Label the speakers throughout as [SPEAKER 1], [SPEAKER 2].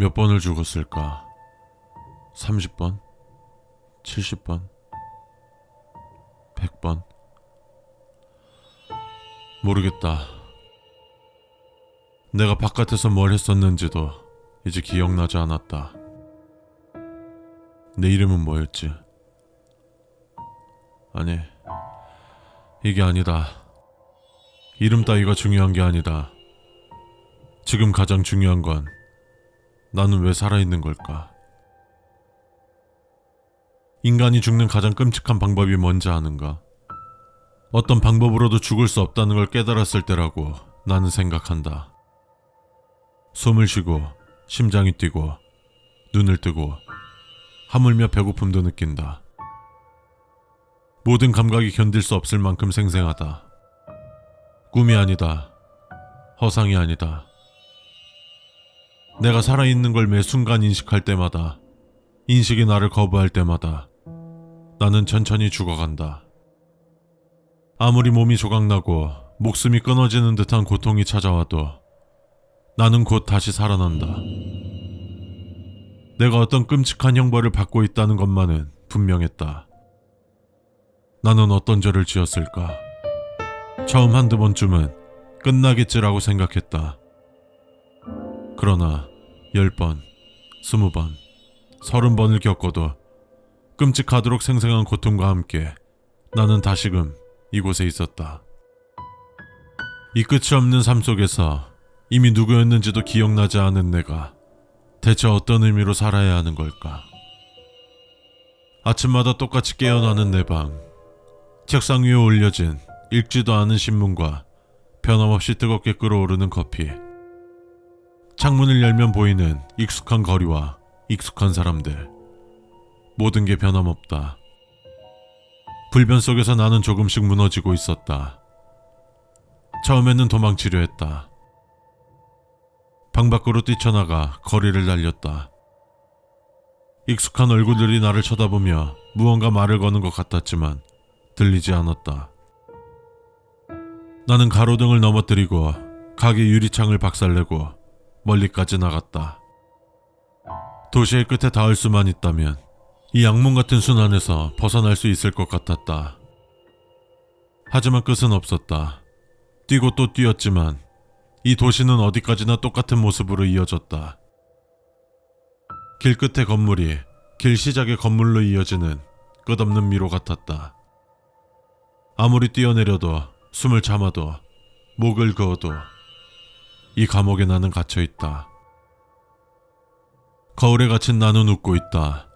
[SPEAKER 1] 몇 번을 죽었을까? 30번? 70번? 100번? 모르겠다. 내가 바깥에서 뭘 했었는지도 이제 기억나지 않았다. 내 이름은 뭐였지? 아니, 이게 아니다. 이름 따위가 중요한 게 아니다. 지금 가장 중요한 건 나는 왜 살아있는 걸까? 인간이 죽는 가장 끔찍한 방법이 뭔지 아는가? 어떤 방법으로도 죽을 수 없다는 걸 깨달았을 때라고 나는 생각한다. 숨을 쉬고, 심장이 뛰고, 눈을 뜨고, 하물며 배고픔도 느낀다. 모든 감각이 견딜 수 없을 만큼 생생하다. 꿈이 아니다. 허상이 아니다. 내가 살아있는 걸 매 순간 인식할 때마다, 인식이 나를 거부할 때마다, 나는 천천히 죽어간다. 아무리 몸이 조각나고 목숨이 끊어지는 듯한 고통이 찾아와도 나는 곧 다시 살아난다. 내가 어떤 끔찍한 형벌을 받고 있다는 것만은 분명했다. 나는 어떤 죄를 지었을까? 처음 한두 번쯤은 끝나겠지라고 생각했다. 그러나 열 번, 스무 번, 서른 번을 겪어도 끔찍하도록 생생한 고통과 함께 나는 다시금 이곳에 있었다. 이 끝이 없는 삶 속에서 이미 누구였는지도 기억나지 않은 내가 대체 어떤 의미로 살아야 하는 걸까? 아침마다 똑같이 깨어나는 내 방. 책상 위에 올려진 읽지도 않은 신문과 변함없이 뜨겁게 끓어오르는 커피. 창문을 열면 보이는 익숙한 거리와 익숙한 사람들. 모든 게 변함없다. 불변 속에서 나는 조금씩 무너지고 있었다. 처음에는 도망치려 했다. 방 밖으로 뛰쳐나가 거리를 달렸다. 익숙한 얼굴들이 나를 쳐다보며 무언가 말을 거는 것 같았지만 들리지 않았다. 나는 가로등을 넘어뜨리고 가게 유리창을 박살내고 멀리까지 나갔다. 도시의 끝에 닿을 수만 있다면 이 악몽 같은 순환에서 벗어날 수 있을 것 같았다. 하지만 끝은 없었다. 뛰고 또 뛰었지만 이 도시는 어디까지나 똑같은 모습으로 이어졌다. 길 끝의 건물이 길 시작의 건물로 이어지는 끝없는 미로 같았다. 아무리 뛰어내려도 숨을 참아도 목을 그어도 이 감옥에 나는 갇혀 있다. 거울에 갇힌 나는 웃고 있다.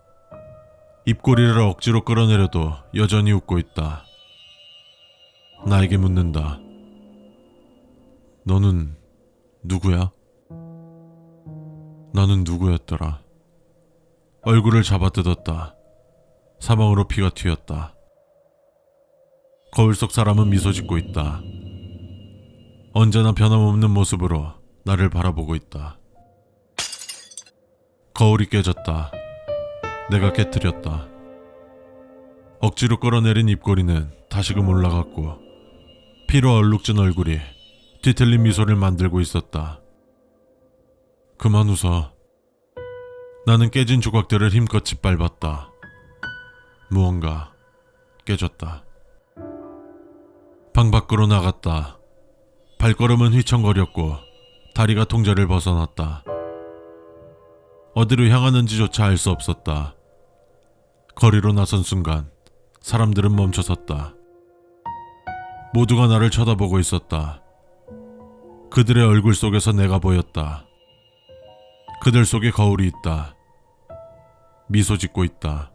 [SPEAKER 1] 입꼬리를 억지로 끌어내려도 여전히 웃고 있다. 나에게 묻는다. 너는 누구야? 나는 누구였더라. 얼굴을 잡아뜯었다. 사방으로 피가 튀었다. 거울 속 사람은 미소 짓고 있다. 언제나 변함없는 모습으로 나를 바라보고 있다. 거울이 깨졌다. 내가 깨뜨렸다. 억지로 끌어내린 입꼬리는 다시금 올라갔고 피로 얼룩진 얼굴이 뒤틀린 미소를 만들고 있었다. 그만 웃어. 나는 깨진 조각들을 힘껏 짓밟았다. 무언가 깨졌다. 방 밖으로 나갔다. 발걸음은 휘청거렸고 다리가 통제를 벗어났다. 어디로 향하는지조차 알 수 없었다. 거리로 나선 순간 사람들은 멈춰섰다. 모두가 나를 쳐다보고 있었다. 그들의 얼굴 속에서 내가 보였다. 그들 속에 거울이 있다. 미소 짓고 있다.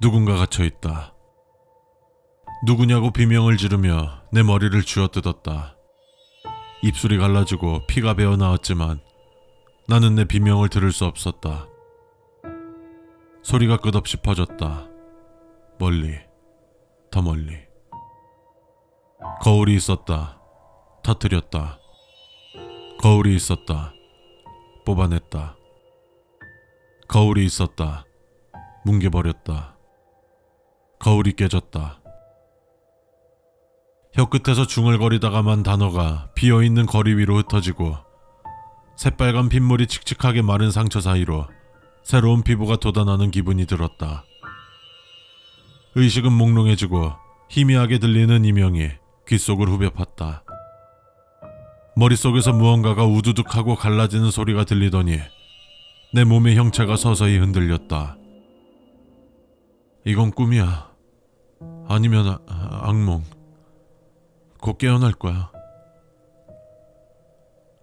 [SPEAKER 1] 누군가 갇혀 있다. 누구냐고 비명을 지르며 내 머리를 쥐어뜯었다. 입술이 갈라지고 피가 배어 나왔지만 나는 내 비명을 들을 수 없었다. 소리가 끝없이 퍼졌다. 멀리, 더 멀리. 거울이 있었다. 터뜨렸다. 거울이 있었다. 뽑아냈다. 거울이 있었다. 뭉개버렸다. 거울이 깨졌다. 혀끝에서 중얼거리다가만 단어가 비어있는 거리 위로 흩어지고 새빨간 핏물이 칙칙하게 마른 상처 사이로 새로운 피부가 돋아나는 기분이 들었다. 의식은 몽롱해지고 희미하게 들리는 이명이 귓속을 후벼 팠다. 머릿속에서 무언가가 우두둑 하고 갈라지는 소리가 들리더니 내 몸의 형체가 서서히 흔들렸다. 이건 꿈이야. 아니면 아- 아- 악몽. 곧 깨어날 거야.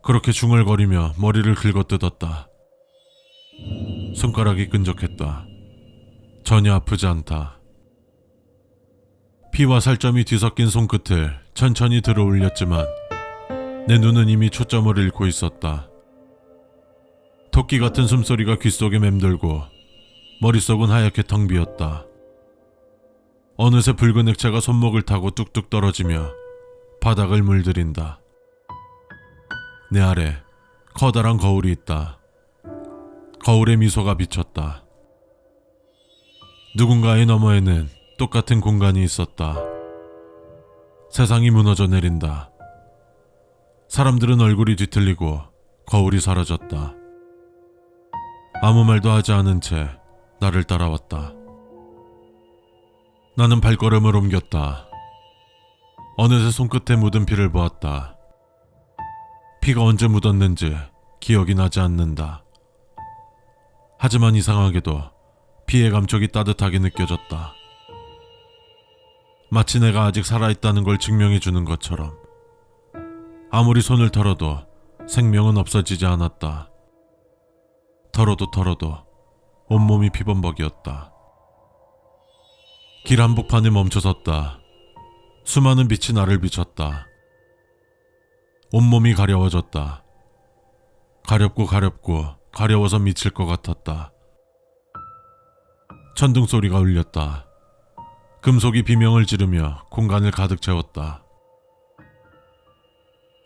[SPEAKER 1] 그렇게 중얼거리며 머리를 긁어뜯었다. 손가락이 끈적했다. 전혀 아프지 않다. 피와 살점이 뒤섞인 손끝을 천천히 들어 올렸지만 내 눈은 이미 초점을 잃고 있었다. 토끼 같은 숨소리가 귓속에 맴돌고 머릿속은 하얗게 텅 비었다. 어느새 붉은 액체가 손목을 타고 뚝뚝 떨어지며 바닥을 물들인다. 내 아래 커다란 거울이 있다. 거울에 미소가 비쳤다. 누군가의 너머에는 똑같은 공간이 있었다. 세상이 무너져 내린다. 사람들은 얼굴이 뒤틀리고 거울이 사라졌다. 아무 말도 하지 않은 채 나를 따라왔다. 나는 발걸음을 옮겼다. 어느새 손끝에 묻은 피를 보았다. 피가 언제 묻었는지 기억이 나지 않는다. 하지만 이상하게도 피의 감촉이 따뜻하게 느껴졌다. 마치 내가 아직 살아있다는 걸 증명해 주는 것처럼. 아무리 손을 털어도 생명은 없어지지 않았다. 털어도 털어도 온몸이 피범벅이었다. 길 한복판에 멈춰섰다. 수많은 빛이 나를 비쳤다. 온몸이 가려워졌다. 가렵고 가렵고 가려워서 미칠 것 같았다. 천둥 소리가 울렸다. 금속이 비명을 지르며 공간을 가득 채웠다.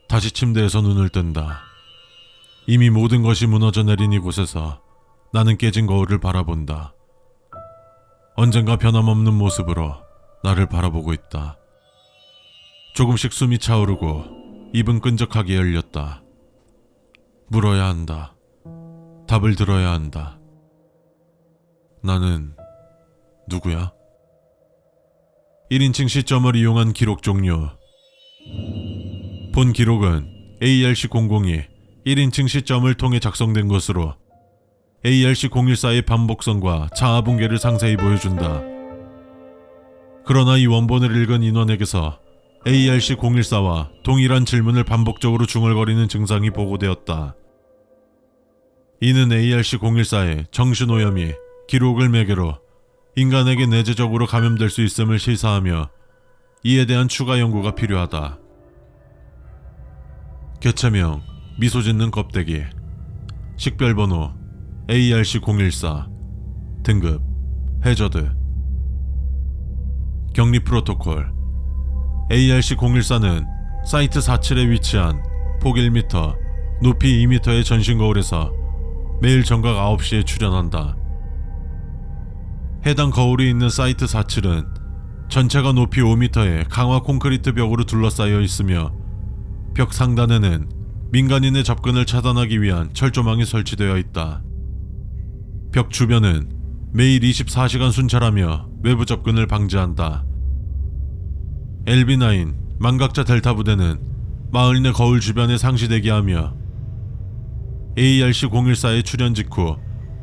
[SPEAKER 1] 다시 침대에서 눈을 뜬다. 이미 모든 것이 무너져 내린 이곳에서 나는 깨진 거울을 바라본다. 언젠가 변함없는 모습으로 나를 바라보고 있다. 조금씩 숨이 차오르고 입은 끈적하게 열렸다. 물어야 한다. 답을 들어야 한다. 나는 누구야? 1인칭 시점을 이용한 기록 종료. 본 기록은 ARC002 1인칭 시점을 통해 작성된 것으로 ARC014의 반복성과 자아 붕괴를 상세히 보여준다. 그러나 이 원본을 읽은 인원에게서 ARC014와 동일한 질문을 반복적으로 중얼거리는 증상이 보고되었다. 이는 ARC014의 정신오염이 기록을 매개로 인간에게 내재적으로 감염될 수 있음을 시사하며 이에 대한 추가 연구가 필요하다. 개체명 미소 짓는 껍데기 식별번호 ARC014 등급 해저드 격리 프로토콜 ARC014는 사이트 47에 위치한 폭 1m, 높이 2m의 전신 거울에서 매일 정각 9시에 출연한다. 해당 거울이 있는 사이트 47은 전체가 높이 5m의 강화 콘크리트 벽으로 둘러싸여 있으며 벽 상단에는 민간인의 접근을 차단하기 위한 철조망이 설치되어 있다. 벽 주변은 매일 24시간 순찰하며 외부 접근을 방지한다. LB9 망각자 델타 부대는 마을 내 거울 주변에 상시 대기하며 ARC-014의 출현 직후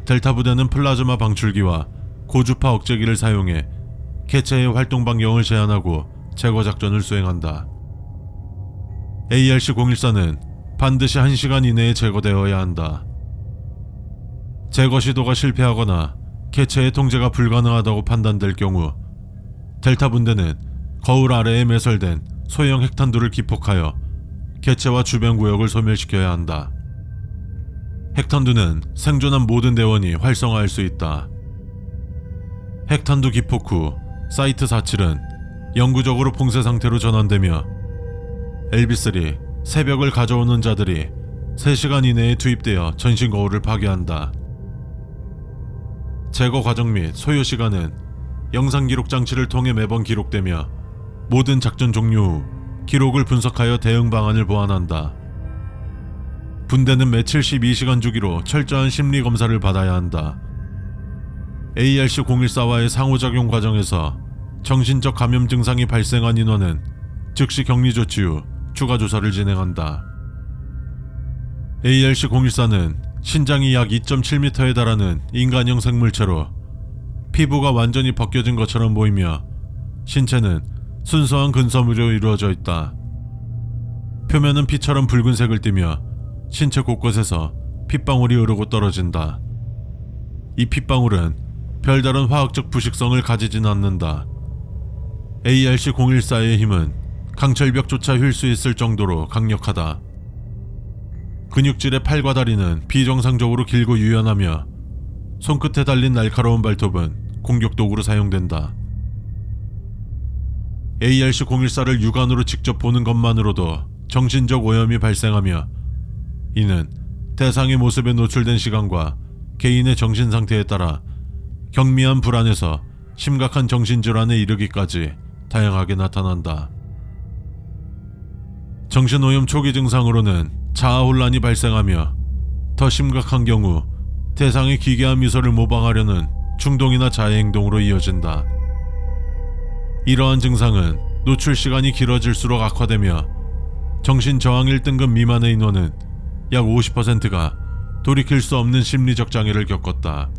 [SPEAKER 1] 델타 부대는 플라즈마 방출기와 고주파 억제기를 사용해 개체의 활동 반경을 제한하고 제거 작전을 수행한다. ARC-014는 반드시 1시간 이내에 제거되어야 한다. 제거 시도가 실패하거나 개체의 통제가 불가능하다고 판단될 경우 델타 분대는 거울 아래에 매설된 소형 핵탄두를 기폭하여 개체와 주변 구역을 소멸시켜야 한다. 핵탄두는 생존한 모든 대원이 활성화할 수 있다. 핵탄두 기폭 후 사이트 47은 영구적으로 봉쇄 상태로 전환되며 LB3 새벽을 가져오는 자들이 3시간 이내에 투입되어 전신 거울을 파괴한다. 제거 과정 및 소요 시간은 영상 기록 장치를 통해 매번 기록되며 모든 작전 후 기록을 분석하여 대응 방안을 보완한다. 분대는 매 72시간 주기로 철저한 심리 검사를 받아야 한다. ARC-014와의 상호작용 과정에서 정신적 감염 증상이 발생한 인원은 즉시 격리 조치 후 추가 조사를 진행한다. ARC-014는 신장이 약 2.7m에 달하는 인간형 생물체로 피부가 완전히 벗겨진 것처럼 보이며 신체는 순수한 근섬유로 이루어져 있다. 표면은 피처럼 붉은색을 띠며 신체 곳곳에서 핏방울이 흐르고 떨어진다. 이 핏방울은 별다른 화학적 부식성을 가지진 않는다. ARC-014의 힘은 강철벽조차 휠 수 있을 정도로 강력하다. 근육질의 팔과 다리는 비정상적으로 길고 유연하며 손끝에 달린 날카로운 발톱은 공격 도구로 사용된다. ARC-014를 육안으로 직접 보는 것만으로도 정신적 오염이 발생하며 이는 대상의 모습에 노출된 시간과 개인의 정신 상태에 따라 경미한 불안에서 심각한 정신질환에 이르기까지 다양하게 나타난다. 정신오염 초기 증상으로는 자아혼란이 발생하며 더 심각한 경우 대상의 기괴한 미소를 모방하려는 충동이나 자해 행동으로 이어진다. 이러한 증상은 노출 시간이 길어질수록 악화되며 정신 저항 1등급 미만의 인원은 약 50%가 돌이킬 수 없는 심리적 장애를 겪었다.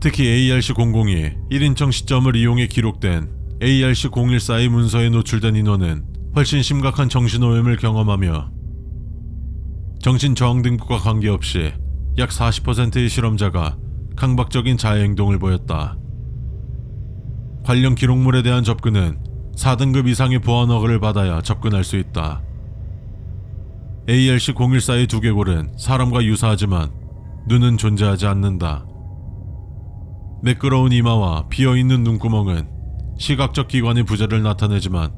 [SPEAKER 1] 특히 ARC-002 1인称시점을 이용해 기록된 ARC-014의 문서에 노출된 인원은 훨씬 심각한 정신오염을 경험하며 정신 저항 등급과 관계없이 약 40%의 실험자가 강박적인 자해 행동을 보였다. 관련 기록물에 대한 접근은 4등급 이상의 보안 허가를 받아야 접근할 수 있다. ARC-014의 두개골은 사람과 유사하지만 눈은 존재하지 않는다. 매끄러운 이마와 비어있는 눈구멍은 시각적 기관의 부재를 나타내지만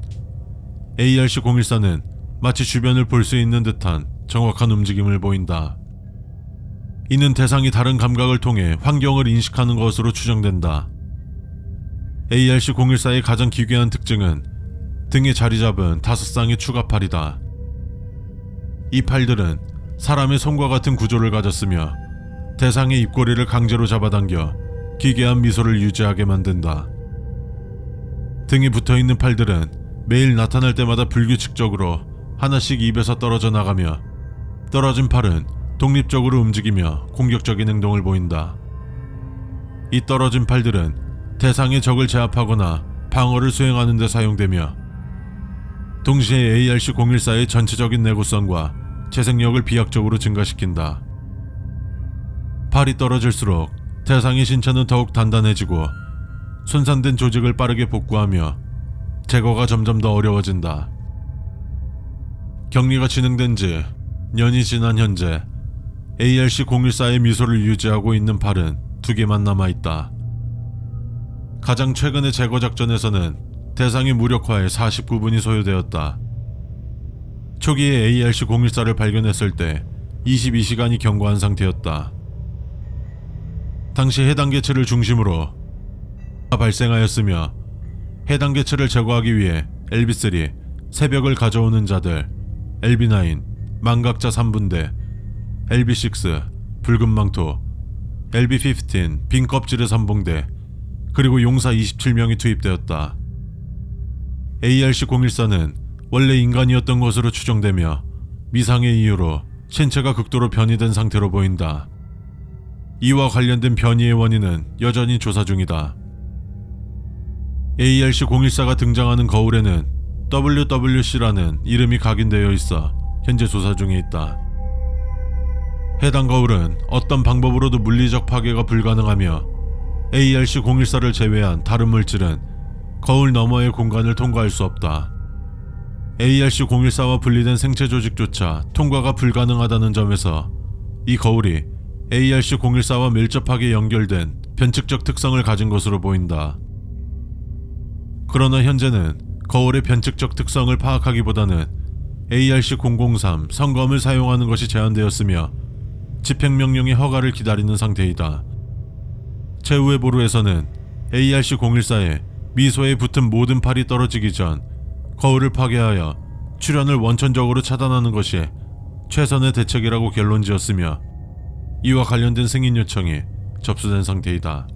[SPEAKER 1] ARC-014는 마치 주변을 볼 수 있는 듯한 정확한 움직임을 보인다. 이는 대상이 다른 감각을 통해 환경을 인식하는 것으로 추정된다. ARC-014의 가장 기괴한 특징은 등에 자리 잡은 다섯 쌍의 추가 팔이다. 이 팔들은 사람의 손과 같은 구조를 가졌으며 대상의 입꼬리를 강제로 잡아당겨 기괴한 미소를 유지하게 만든다. 등에 붙어 있는 팔들은 매일 나타날 때마다 불규칙적으로 하나씩 입에서 떨어져 나가며 떨어진 팔은 독립적으로 움직이며 공격적인 행동을 보인다. 이 떨어진 팔들은 대상의 적을 제압하거나 방어를 수행하는 데 사용되며 동시에 ARC-014의 전체적인 내구성과 재생력을 비약적으로 증가시킨다. 팔이 떨어질수록 대상의 신체는 더욱 단단해지고 손상된 조직을 빠르게 복구하며 제거가 점점 더 어려워진다. 격리가 진행된 지 년이 지난 현재 ARC-014의 미소를 유지하고 있는 팔은 두 개만 남아있다. 가장 최근의 제거 작전에서는 대상의 무력화에 49분이 소요되었다. 초기에 ARC-014를 발견했을 때 22시간이 경과한 상태였다. 당시 해당 개체를 중심으로 발생하였으며 해당 개체를 제거하기 위해 LB3 새벽을 가져오는 자들 LB9 망각자 3분대 LB6 붉은 망토 LB15 빈 껍질의 선봉대 그리고 용사 27명이 투입되었다. ARC-014는 원래 인간이었던 것으로 추정되며 미상의 이유로 신체가 극도로 변이된 상태로 보인다. 이와 관련된 변이의 원인은 여전히 조사 중이다. ARC-014가 등장하는 거울에는 WWC라는 이름이 각인되어 있어 현재 조사 중에 있다. 해당 거울은 어떤 방법으로도 물리적 파괴가 불가능하며 ARC-014를 제외한 다른 물질은 거울 너머의 공간을 통과할 수 없다. ARC-014와 분리된 생체 조직조차 통과가 불가능하다는 점에서 이 거울이 ARC-014와 밀접하게 연결된 변칙적 특성을 가진 것으로 보인다. 그러나 현재는 거울의 변칙적 특성을 파악하기보다는 ARC-003 성검을 사용하는 것이 제한되었으며 집행명령의 허가를 기다리는 상태이다. 최후의 보루에서는 ARC-014에 미소에 붙은 모든 팔이 떨어지기 전 거울을 파괴하여 출현을 원천적으로 차단하는 것이 최선의 대책이라고 결론 지었으며 이와 관련된 승인 요청이 접수된 상태이다.